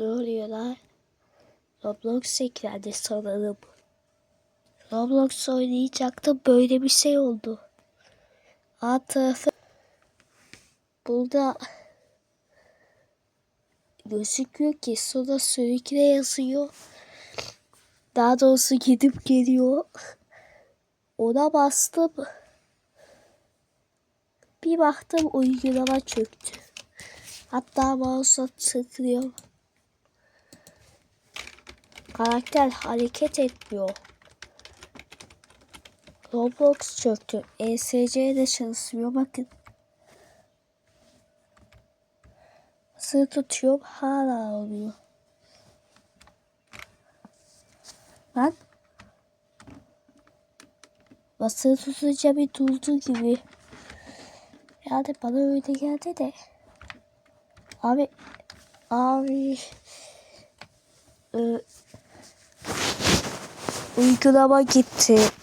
Ne oluyor lan? Roblox eklendi sanırım. Roblox oynayacaktım böyle bir şey oldu. Alt tarafı burada gözüküyor ki sonra sürükle yazıyor. Daha doğrusu gidip geliyor. Ona bastım. Bir baktım uygulama çöktü. Hatta mouse'a tıklıyorum. Karakter hareket etmiyor. Roblox çöktü. ESC de çalışmıyor. Bakın. Sığ tutuyorum. Hala oluyor. Lan. Basılı tutunca bir durdu gibi. Yani bana öyle geldi de. Abi. Abi. Ee, uygulama gitti.